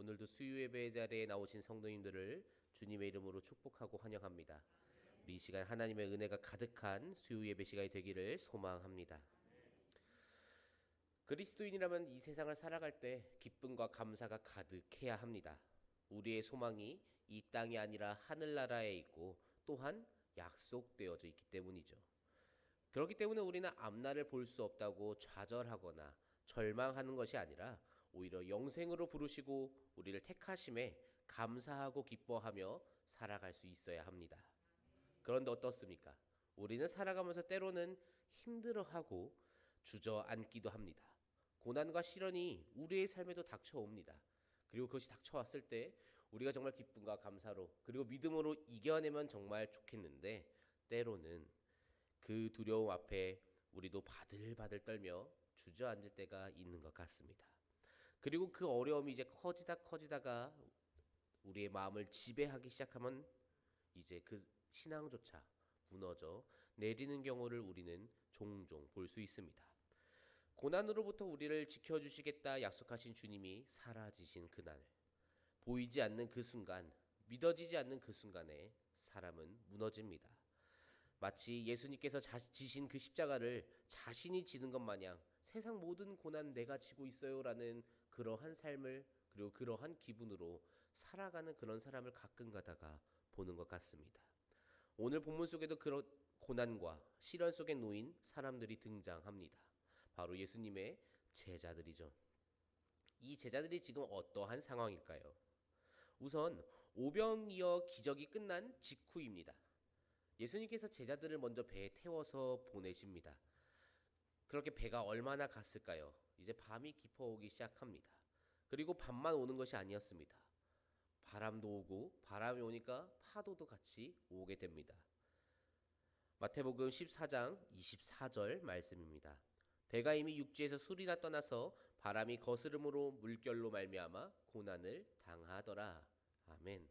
오늘도 수요 예배 자리에 나오신 성도님들을 주님의 이름으로 축복하고 환영합니다. 우리 이 시간 하나님의 은혜가 가득한 수요 예배 시간이 되기를 소망합니다. 그리스도인이라면 이 세상을 살아갈 때 기쁨과 감사가 가득해야 합니다. 우리의 소망이 이 땅이 아니라 하늘나라에 있고 또한 약속되어져 있기 때문이죠. 그렇기 때문에 우리는 앞날을 볼 수 없다고 좌절하거나 절망하는 것이 아니라 오히려 영생으로 부르시고 우리를 택하심에 감사하고 기뻐하며 살아갈 수 있어야 합니다. 그런데 어떻습니까? 우리는 살아가면서 때로는 힘들어하고 주저앉기도 합니다. 고난과 시련이 우리의 삶에도 닥쳐옵니다. 그리고 그것이 닥쳐왔을 때 우리가 정말 기쁨과 감사로 그리고 믿음으로 이겨내면 정말 좋겠는데 때로는 그 두려움 앞에 우리도 바들바들 떨며 주저앉을 때가 있는 것 같습니다. 그리고 그 어려움이 이제 커지다 커지다가 우리의 마음을 지배하기 시작하면 이제 그 신앙조차 무너져 내리는 경우를 우리는 종종 볼 수 있습니다. 고난으로부터 우리를 지켜주시겠다 약속하신 주님이 사라지신 그날, 보이지 않는 그 순간, 믿어지지 않는 그 순간에 사람은 무너집니다. 마치 예수님께서 자, 지신 그 십자가를 자신이 지는 것 마냥 세상 모든 고난 내가 지고 있어요라는 그러한 삶을 그리고 그러한 기분으로 살아가는 그런 사람을 가끔 가다가 보는 것 같습니다. 오늘 본문 속에도 그런 고난과 시련 속에 놓인 사람들이 등장합니다. 바로 예수님의 제자들이죠. 이 제자들이 지금 어떠한 상황일까요? 우선 오병이어 기적이 끝난 직후입니다. 예수님께서 제자들을 먼저 배에 태워서 보내십니다. 그렇게 배가 얼마나 갔을까요? 이제 밤이 깊어오기 시작합니다. 그리고 밤만 오는 것이 아니었습니다. 바람도 오고 바람이 오니까 파도도 같이 오게 됩니다. 마태복음 14장 24절 말씀입니다. 배가 이미 육지에서 술이나 떠나서 바람이 거스름으로 물결로 말미암아 고난을 당하더라. 아멘.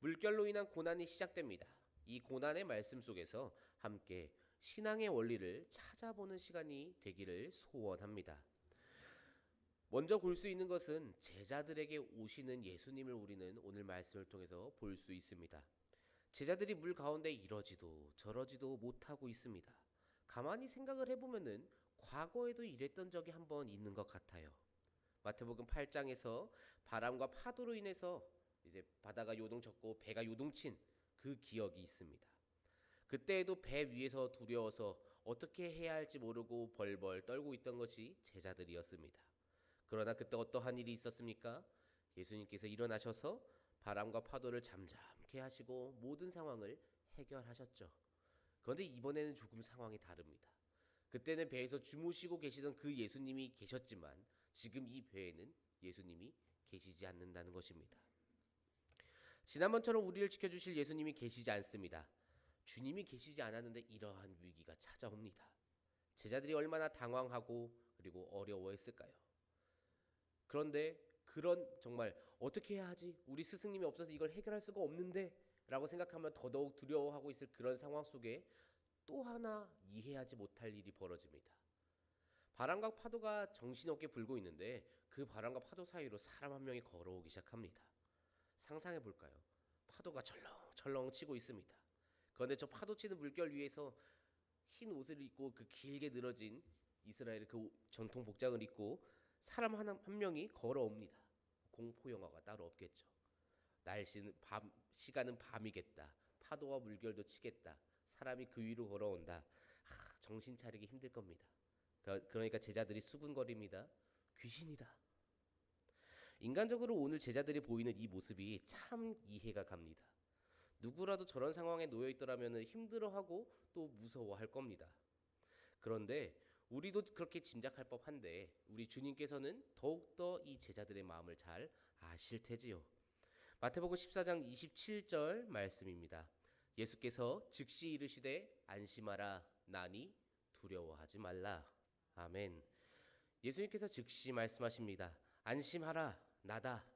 물결로 인한 고난이 시작됩니다. 이 고난의 말씀 속에서 함께 신앙의 원리를 찾아보는 시간이 되기를 소원합니다. 먼저 볼 수 있는 것은 제자들에게 오시는 예수님을 우리는 오늘 말씀을 통해서 볼 수 있습니다. 제자들이 물 가운데 이러지도 저러지도 못하고 있습니다. 가만히 생각을 해보면은 과거에도 이랬던 적이 한 번 있는 것 같아요. 마태복음 8장에서 바람과 파도로 인해서 이제 바다가 요동쳤고 배가 요동친 그 기억이 있습니다. 그때에도 배 위에서 두려워서 어떻게 해야 할지 모르고 벌벌 떨고 있던 것이 제자들이었습니다. 그러나 그때 어떠한 일이 있었습니까? 예수님께서 일어나셔서 바람과 파도를 잠잠케 하시고 모든 상황을 해결하셨죠. 그런데 이번에는 조금 상황이 다릅니다. 그때는 배에서 주무시고 계시던 그 예수님이 계셨지만 지금 이 배에는 예수님이 계시지 않는다는 것입니다. 지난번처럼 우리를 지켜주실 예수님이 계시지 않습니다. 주님이 계시지 않았는데 이러한 위기가 찾아옵니다. 제자들이 얼마나 당황하고 그리고 어려워했을까요? 그런데 그런 정말 어떻게 해야 하지? 우리 스승님이 없어서 이걸 해결할 수가 없는데 라고 생각하면 더더욱 두려워하고 있을 그런 상황 속에 또 하나 이해하지 못할 일이 벌어집니다. 바람과 파도가 정신없게 불고 있는데 그 바람과 파도 사이로 사람 한 명이 걸어오기 시작합니다. 상상해 볼까요? 파도가 철렁철렁 치고 있습니다. 그런데 저 파도 치는 물결 위에서 흰 옷을 입고 그 길게 늘어진 이스라엘의 그 전통 복장을 입고 사람 하나, 한 명이 걸어옵니다. 공포 영화가 따로 없겠죠. 날씨는 밤 시간은 밤이겠다. 파도와 물결도 치겠다. 사람이 그 위로 걸어온다. 아, 정신 차리기 힘들 겁니다. 그- 그러니까 제자들이 수군거립니다. 귀신이다. 인간적으로 오늘 제자들이 보이는 이 모습이 참 이해가 갑니다. 누구라도 저런 상황에 놓여 있더라면 힘들어하고 또 무서워할 겁니다. 그런데 우리도 그렇게 짐작할 법한데 우리 주님께서는 더욱더 이 제자들의 마음을 잘 아실 테지요. 마태복음 14장 27절 말씀입니다. 예수께서 즉시 이르시되 안심하라 나니 두려워하지 말라. 아멘. 예수님께서 즉시 말씀하십니다. 안심하라 나다.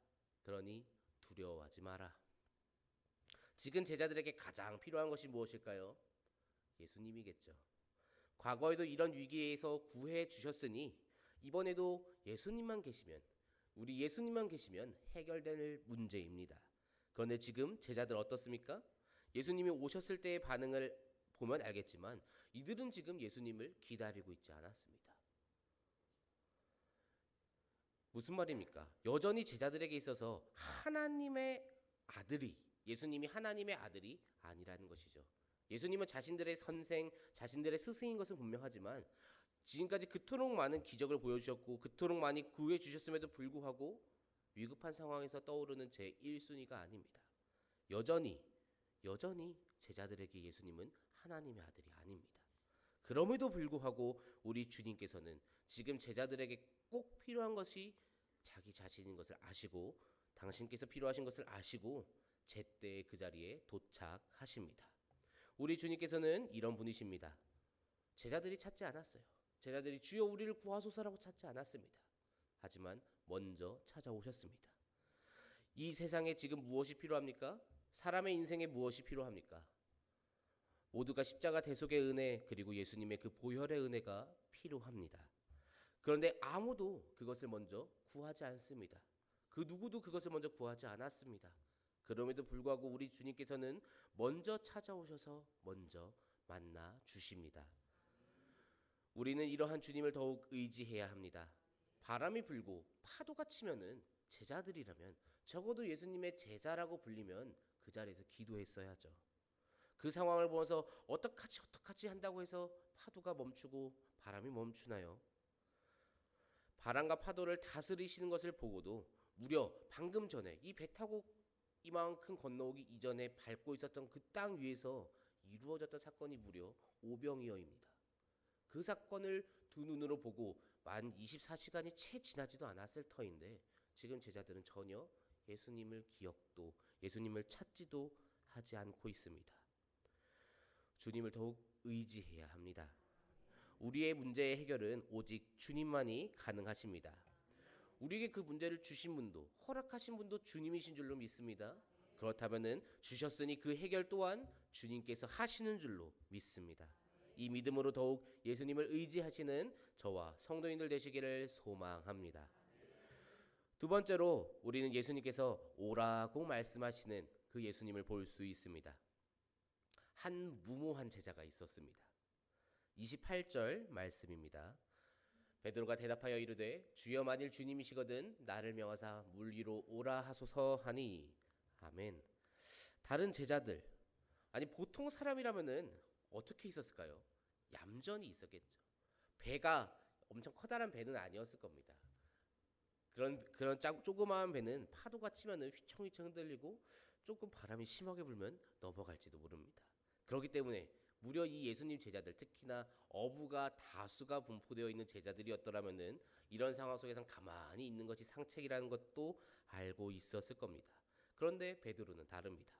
그러니 두려워하지 마라. 지금 제자들에게 가장 필요한 것이 무엇일까요? 예수님이겠죠. 과거에도 이런 위기에서 구해 주셨으니 이번에도 예수님만 계시면 우리 예수님만 계시면 해결될 문제입니다. 그런데 지금 제자들 어떻습니까? 예수님이 오셨을 때의 반응을 보면 알겠지만 이들은 지금 예수님을 기다리고 있지 않았습니다. 무슨 말입니까? 여전히 제자들에게 있어서 하나님의 아들이 예수님이 하나님의 아들이 아니라는 것이죠. 예수님은 자신들의 선생, 자신들의 스승인 것은 분명하지만 지금까지 그토록 많은 기적을 보여주셨고 그토록 많이 구해 주셨음에도 불구하고 위급한 상황에서 떠오르는 제 1순위가 아닙니다. 여전히 여전히 제자들에게 예수님은 하나님의 아들이 아닙니다. 그럼에도 불구하고 우리 주님께서는 지금 제자들에게 꼭 필요한 것이 자기 자신인 것을 아시고 당신께서 필요하신 것을 아시고 제때 그 자리에 도착하십니다. 우리 주님께서는 이런 분이십니다. 제자들이 찾지 않았어요. 제자들이 주여 우리를 구하소서라고 찾지 않았습니다. 하지만 먼저 찾아오셨습니다. 이 세상에 지금 무엇이 필요합니까? 사람의 인생에 무엇이 필요합니까? 모두가 십자가 대속의 은혜 그리고 예수님의 그 보혈의 은혜가 필요합니다. 그런데 아무도 그것을 먼저 구하지 않습니다. 그 누구도 그것을 먼저 구하지 않았습니다. 그럼에도 불구하고 우리 주님께서는 먼저 찾아오셔서 먼저 만나 주십니다. 우리는 이러한 주님을 더욱 의지해야 합니다. 바람이 불고 파도가 치면은 제자들이라면 적어도 예수님의 제자라고 불리면 그 자리에서 기도했어야죠. 그 상황을 보면서 어떡하지 어떡하지 한다고 해서 파도가 멈추고 바람이 멈추나요? 바람과 파도를 다스리시는 것을 보고도 무려 방금 전에 이 배 타고 이만큼 건너오기 이전에 밟고 있었던 그 땅 위에서 이루어졌던 사건이 무려 오병이어입니다. 그 사건을 두 눈으로 보고 만 24시간이 채 지나지도 않았을 터인데 지금 제자들은 전혀 예수님을 기억도 예수님을 찾지도 하지 않고 있습니다. 주님을 더욱 의지해야 합니다. 우리의 문제의 해결은 오직 주님만이 가능하십니다. 우리에게 그 문제를 주신 분도 허락하신 분도 주님이신 줄로 믿습니다. 그렇다면은 주셨으니 그 해결 또한 주님께서 하시는 줄로 믿습니다. 이 믿음으로 더욱 예수님을 의지하시는 저와 성도인들 되시기를 소망합니다. 두 번째로 우리는 예수님께서 오라고 말씀하시는 그 예수님을 볼 수 있습니다. 한 무모한 제자가 있었습니다. 28절 말씀입니다. 베드로가 대답하여 이르되 주여 만일 주님이시거든 나를 명하사 물 위로 오라 하소서 하니 아멘. 다른 제자들 아니 보통 사람이라면은 어떻게 있었을까요? 얌전히 있었겠죠. 배가 엄청 커다란 배는 아니었을 겁니다. 그런 그런 짜, 조그마한 배는 파도가 치면은 휘청휘청 흔들리고 조금 바람이 심하게 불면 넘어갈지도 모릅니다. 그렇기 때문에 무려 이 예수님 제자들 특히나 어부가 다수가 분포되어 있는 제자들이었더라면은 이런 상황 속에선 가만히 있는 것이 상책이라는 것도 알고 있었을 겁니다. 그런데 베드로는 다릅니다.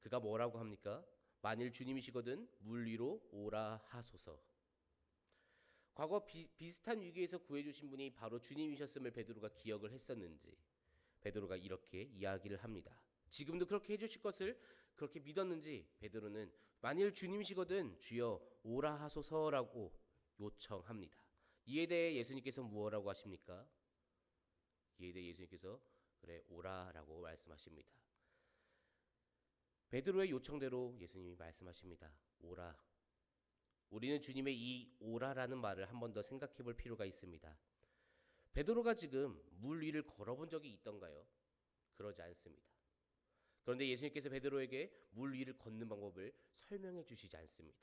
그가 뭐라고 합니까? 만일 주님이시거든 물 위로 오라 하소서. 과거 비, 비슷한 위기에서 구해주신 분이 바로 주님이셨음을 베드로가 기억을 했었는지 베드로가 이렇게 이야기를 합니다. 지금도 그렇게 해주실 것을 그렇게 믿었는지 베드로는 만일 주님이시거든 주여 오라 하소서라고 요청합니다. 이에 대해 예수님께서 무엇라고 하십니까? 이에 대해 예수님께서 그래 오라라고 말씀하십니다. 베드로의 요청대로 예수님이 말씀하십니다. 오라. 우리는 주님의 이 오라라는 말을 한 번 더 생각해 볼 필요가 있습니다. 베드로가 지금 물 위를 걸어본 적이 있던가요? 그러지 않습니다. 그런데 예수님께서 베드로에게 물 위를 걷는 방법을 설명해 주시지 않습니다.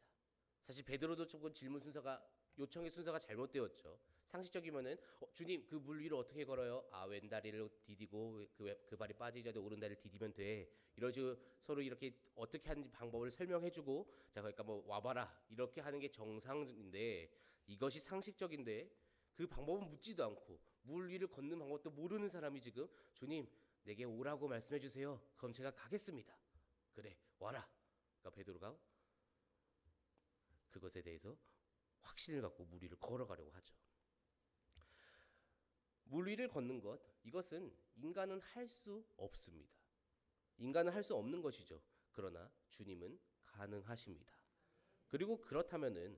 사실 베드로도 조금 질문 순서가 요청의 순서가 잘못되었죠. 상식적이면은 어, 주님 그 물 위로 어떻게 걸어요? 아 왼다리를 디디고 그, 왼- 그 발이 빠지기 전에 오른다리를 디디면 돼. 이러지 서로 이렇게 어떻게 하는지 방법을 설명해주고 자 그러니까 뭐 와봐라 이렇게 하는 게 정상인데 이것이 상식적인데 그 방법은 묻지도 않고 물 위를 걷는 방법도 모르는 사람이 지금 주님 내게 오라고 말씀해 주세요. 그럼 제가 가겠습니다. 그래 와라. 그러니까 베드로가 그것에 대해서 확신을 갖고 물 위를 걸어가려고 하죠. 물 위를 걷는 것 이것은 인간은 할 수 없습니다. 인간은 할 수 없는 것이죠. 그러나 주님은 가능하십니다. 그리고 그렇다면은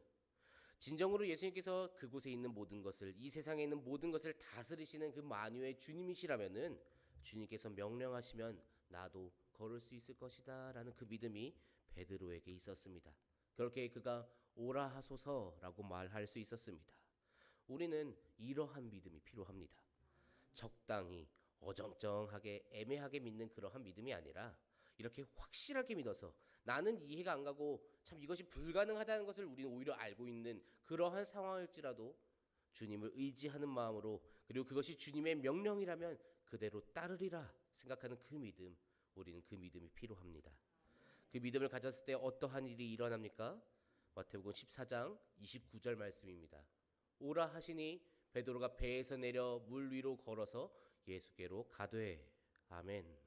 진정으로 예수님께서 그곳에 있는 모든 것을 이 세상에 있는 모든 것을 다스리시는 그 만유의 주님이시라면은 주님께서 명령하시면 나도 걸을 수 있을 것이다라는 그 믿음이 베드로에게 있었습니다. 그렇게 그가 오라 하소서라고 말할 수 있었습니다. 우리는 이러한 믿음이 필요합니다. 적당히 어정쩡하게 애매하게 믿는 그러한 믿음이 아니라 이렇게 확실하게 믿어서 나는 이해가 안 가고 참 이것이 불가능하다는 것을 우리는 오히려 알고 있는 그러한 상황일지라도 주님을 의지하는 마음으로 그리고 그것이 주님의 명령이라면 그대로 따르리라 생각하는 그 믿음 우리는 그 믿음이 필요합니다. 그 믿음을 가졌을 때 어떠한 일이 일어납니까? 마태복음 14장 29절 말씀입니다. 오라 하시니 베드로가 배에서 내려 물 위로 걸어서 예수께로 가되 아멘.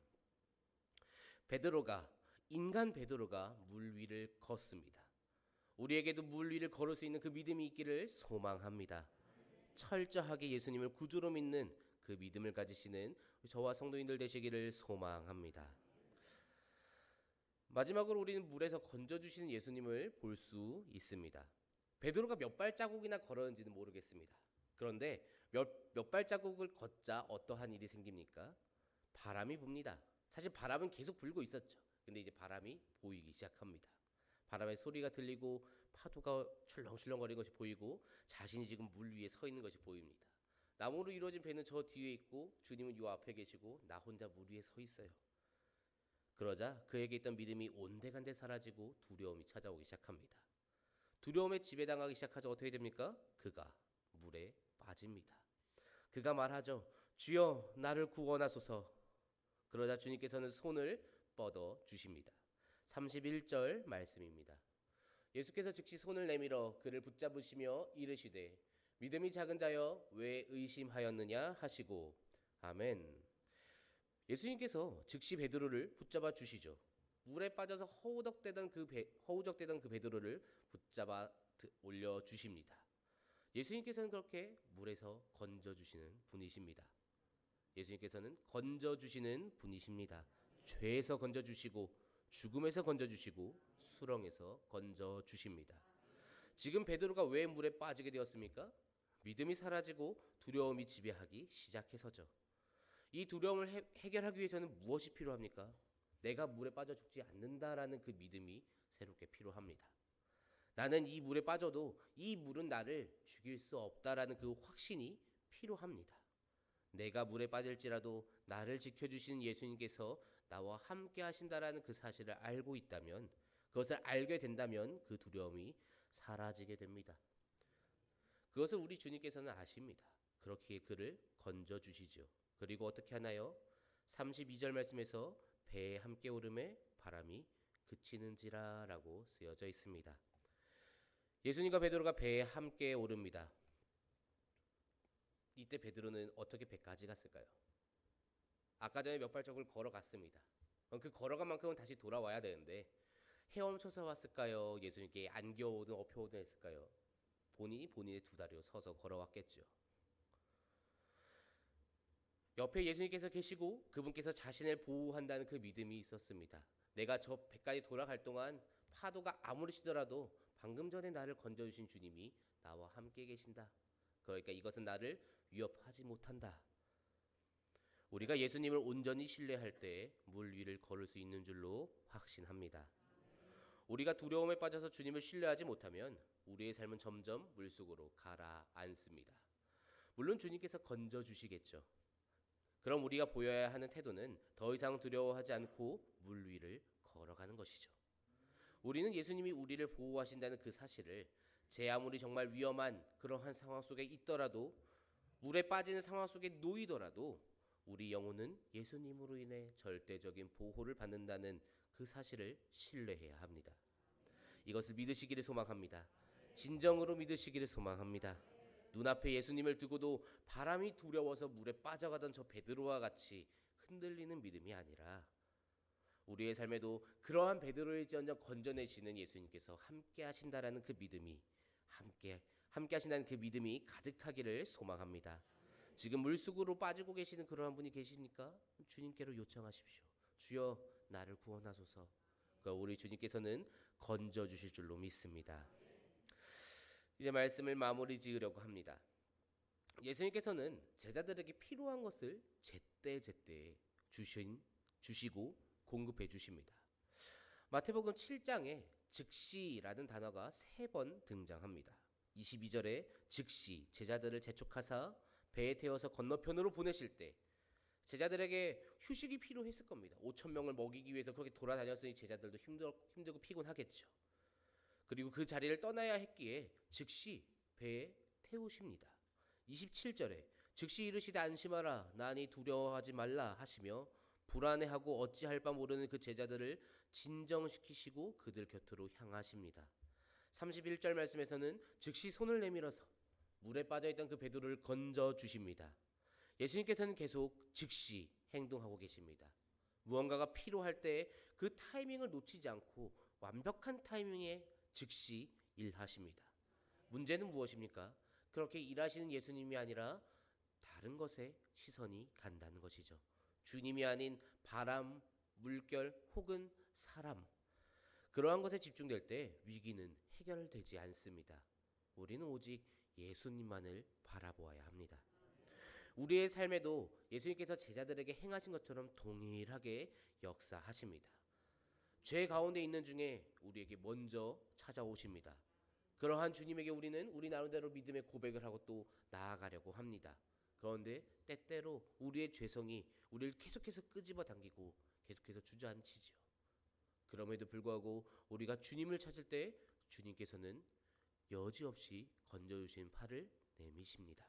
베드로가 인간 베드로가 물 위를 걷습니다. 우리에게도 물 위를 걸을 수 있는 그 믿음이 있기를 소망합니다. 철저하게 예수님을 구주로 믿는 그 믿음을 가지시는 저와 성도인들 되시기를 소망합니다. 마지막으로 우리는 물에서 건져 주시는 예수님을 볼 수 있습니다. 베드로가 몇 발자국이나 걸었는지는 모르겠습니다. 그런데 몇, 몇 발자국을 걷자 어떠한 일이 생깁니까? 바람이 붑니다. 사실 바람은 계속 불고 있었죠. 근데 이제 바람이 보이기 시작합니다. 바람의 소리가 들리고 파도가 출렁출렁거리는 것이 보이고 자신이 지금 물 위에 서 있는 것이 보입니다. 나무로 이루어진 배는 저 뒤에 있고 주님은 요 앞에 계시고 나 혼자 물 위에 서 있어요. 그러자 그에게 있던 믿음이 온데간데 사라지고 두려움이 찾아오기 시작합니다. 두려움에 지배당하기 시작하자 어떻게 됩니까? 그가 물에 빠집니다. 그가 말하죠. 주여 나를 구원하소서. 그러자 주님께서는 손을 뻗어 주십니다. 31절 말씀입니다. 예수께서 즉시 손을 내밀어 그를 붙잡으시며 이르시되 믿음이 작은 자여 왜 의심하였느냐 하시고 아멘. 예수님께서 즉시 베드로를 붙잡아 주시죠. 물에 빠져서 허우적대던 그 배, 허우적대던 그 베드로를 붙잡아 올려 주십니다. 예수님께서는 그렇게 물에서 건져 주시는 분이십니다. 예수님께서는 건져 주시는 분이십니다. 죄에서 건져 주시고 죽음에서 건져 주시고 수렁에서 건져 주십니다. 지금 베드로가 왜 물에 빠지게 되었습니까? 믿음이 사라지고 두려움이 지배하기 시작해서죠. 이 두려움을 해, 해결하기 위해서는 무엇이 필요합니까? 내가 물에 빠져 죽지 않는다라는 그 믿음이 새롭게 필요합니다. 나는 이 물에 빠져도 이 물은 나를 죽일 수 없다라는 그 확신이 필요합니다. 내가 물에 빠질지라도 나를 지켜주시는 예수님께서 나와 함께 하신다라는 그 사실을 알고 있다면 그것을 알게 된다면 그 두려움이 사라지게 됩니다. 그것을 우리 주님께서는 아십니다. 그렇게 그를 건져 주시죠. 그리고 어떻게 하나요? 32절 말씀에서 배에 함께 오름에 바람이 그치는지라라고 쓰여져 있습니다. 예수님과 베드로가 배에 함께 오릅니다. 이때 베드로는 어떻게 배까지 갔을까요? 아까 전에 몇 발짝을 걸어갔습니다. 그 걸어간 만큼은 다시 돌아와야 되는데 헤엄쳐서 왔을까요? 예수님께 안겨오든 업혀오든 했을까요? 본인이 본인의 두 다리로 서서 걸어왔겠죠. 옆에 예수님께서 계시고 그분께서 자신을 보호한다는 그 믿음이 있었습니다. 내가 저 배까지 돌아갈 동안 파도가 아무리 치더라도 방금 전에 나를 건져주신 주님이 나와 함께 계신다. 그러니까 이것은 나를 위협하지 못한다. 우리가 예수님을 온전히 신뢰할 때 물 위를 걸을 수 있는 줄로 확신합니다. 우리가 두려움에 빠져서 주님을 신뢰하지 못하면 우리의 삶은 점점 물속으로 가라앉습니다. 물론 주님께서 건져 주시겠죠. 그럼 우리가 보여야 하는 태도는 더 이상 두려워하지 않고 물 위를 걸어가는 것이죠. 우리는 예수님이 우리를 보호하신다는 그 사실을 제 아무리 정말 위험한 그러한 상황 속에 있더라도 물에 빠지는 상황 속에 놓이더라도 우리 영혼은 예수님으로 인해 절대적인 보호를 받는다는 그 사실을 신뢰해야 합니다. 이것을 믿으시기를 소망합니다. 진정으로 믿으시기를 소망합니다. 눈앞에 예수님을 두고도 바람이 두려워서 물에 빠져가던 저 베드로와 같이 흔들리는 믿음이 아니라 우리의 삶에도 그러한 베드로일지언정 건져내시는 예수님께서 함께 하신다라는 그 믿음이 함께 함께 하신다는 그 믿음이 가득하기를 소망합니다. 지금 물속으로 빠지고 계시는 그러한 분이 계십니까? 주님께로 요청하십시오. 주여 나를 구원하소서. 그러니까 우리 주님께서는 건져 주실 줄로 믿습니다. 이제 말씀을 마무리 지으려고 합니다. 예수님께서는 제자들에게 필요한 것을 제때 제때 주신 주시고 공급해 주십니다. 마태복음 7장에 즉시라는 단어가 세 번 등장합니다. 22절에 즉시 제자들을 재촉하사 배에 태워서 건너편으로 보내실 때 제자들에게 휴식이 필요했을 겁니다. 5천 명을 먹이기 위해서 그렇게 돌아다녔으니 제자들도 힘들, 힘들고 피곤하겠죠. 그리고 그 자리를 떠나야 했기에 즉시 배에 태우십니다. 27절에 즉시 이르시되 안심하라 나니 두려워하지 말라 하시며 불안해하고 어찌할 바 모르는 그 제자들을 진정시키시고 그들 곁으로 향하십니다. 31절 말씀에서는 즉시 손을 내밀어서 물에 빠져 있던 그 베드로를 건져 주십니다. 예수님께서는 계속 즉시 행동하고 계십니다. 무언가가 필요할 때 그 타이밍을 놓치지 않고 완벽한 타이밍에 즉시 일하십니다. 문제는 무엇입니까? 그렇게 일하시는 예수님이 아니라 다른 것에 시선이 간다는 것이죠. 주님이 아닌 바람, 물결 혹은 사람. 그러한 것에 집중될 때 위기는 해결되지 않습니다. 우리는 오직 예수님만을 바라보아야 합니다. 우리의 삶에도 예수님께서 제자들에게 행하신 것처럼 동일하게 역사하십니다. 죄 가운데 있는 중에 우리에게 먼저 찾아오십니다. 그러한 주님에게 우리는 우리 나름대로 믿음의 고백을 하고 또 나아가려고 합니다. 그런데 때때로 우리의 죄성이 우리를 계속해서 끄집어 당기고 계속해서 주저앉히죠. 그럼에도 불구하고 우리가 주님을 찾을 때 주님께서는 여지없이 건져주신 팔을 내미십니다.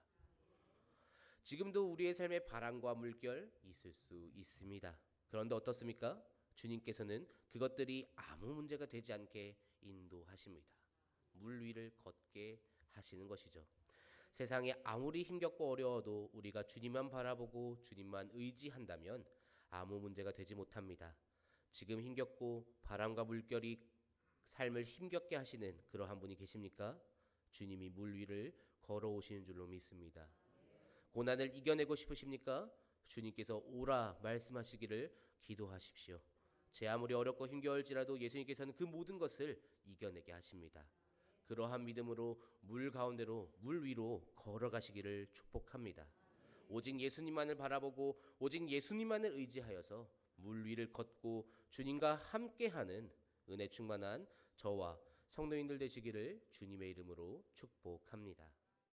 지금도 우리의 삶에 바람과 물결 있을 수 있습니다. 그런데 어떻습니까? 주님께서는 그것들이 아무 문제가 되지 않게 인도하십니다. 물 위를 걷게 하시는 것이죠. 세상에 아무리 힘겹고 어려워도 우리가 주님만 바라보고 주님만 의지한다면 아무 문제가 되지 못합니다. 지금 힘겹고 바람과 물결이 삶을 힘겹게 하시는 그러한 분이 계십니까? 주님이 물 위를 걸어오시는 줄로 믿습니다. 고난을 이겨내고 싶으십니까? 주님께서 오라 말씀하시기를 기도하십시오. 제 아무리 어렵고 힘겨울지라도 예수님께서는 그 모든 것을 이겨내게 하십니다. 그러한 믿음으로 물 가운데로 물 위로 걸어가시기를 축복합니다. 오직 예수님만을 바라보고 오직 예수님만을 의지하여서 물 위를 걷고 주님과 함께하는 은혜 충만한 저와 성도인들 되시기를 주님의 이름으로 축복합니다.